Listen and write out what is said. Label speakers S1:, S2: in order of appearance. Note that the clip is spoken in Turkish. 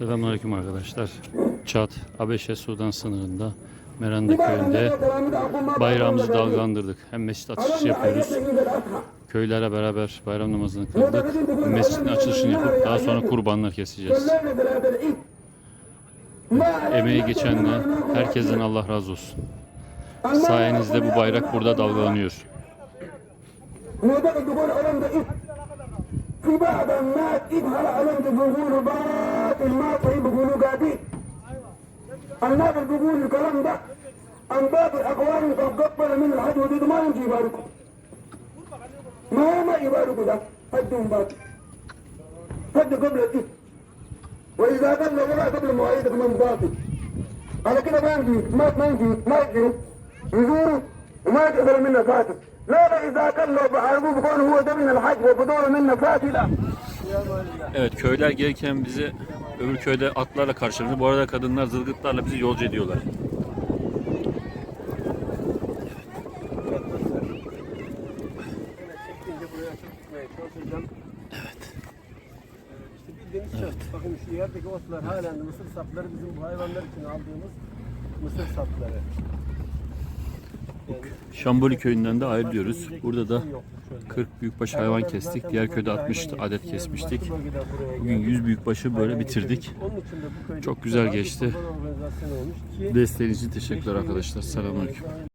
S1: Selamünaleyküm arkadaşlar. Çat, Abeşe Sudan sınırında Meranda köyünde bayrağımızı dalgalandırdık. Hem mescit açılışı yapıyoruz. Köylere beraber bayram namazını kıldık. Mescidin açılışını yapıp daha sonra kurbanlar keseceğiz. Emeği geçenle herkesten Allah razı olsun. Sayenizde bu bayrak burada dalgalanıyor.
S2: في بعض الناس يظهر ده بيقولوا باطل ما طيب بيقولوا قاعدين الناس اللي بيقولوا الكلام ده عن باقي الأقوال قد قبل من الحج ودي ما يمشي يباركوا. ما ما يباركوا ده؟ حجهم باطل. حج قبل الإيه وإذا قبل ولا قبل مواعيدك من باطل. على كده ما يمشي ما ما يمشي ما يمشي يزوروا وما يقبل منا فاتل لا لا اذا كانوا بحاربوه بيكون هو ده من الحج وبدور منا فاتله
S1: Evet köyler gelirken bizi öbür köyde atlarla karşıladı. Bu arada kadınlar zılgıtlarla bizi yolcu ediyorlar.
S3: Çektiğince buraya tutmaya çalışacağım. Evet. İşte bildiğiniz şey. Bakın şu yerdeki otlar halen de mısır sapları bizim bu hayvanlar için aldığımız mısır sapları.
S1: Şamboli köyünden de ayrılıyoruz. Burada da
S3: bir şey yok bu çölde.
S1: 40 büyükbaş hayvan kestik. Diğer köyde 60 adet kesmiştik. Bugün 100 büyükbaşı böyle bitirdik. Çok güzel geçti. Desteğiniz için teşekkürler arkadaşlar. Selamünaleyküm.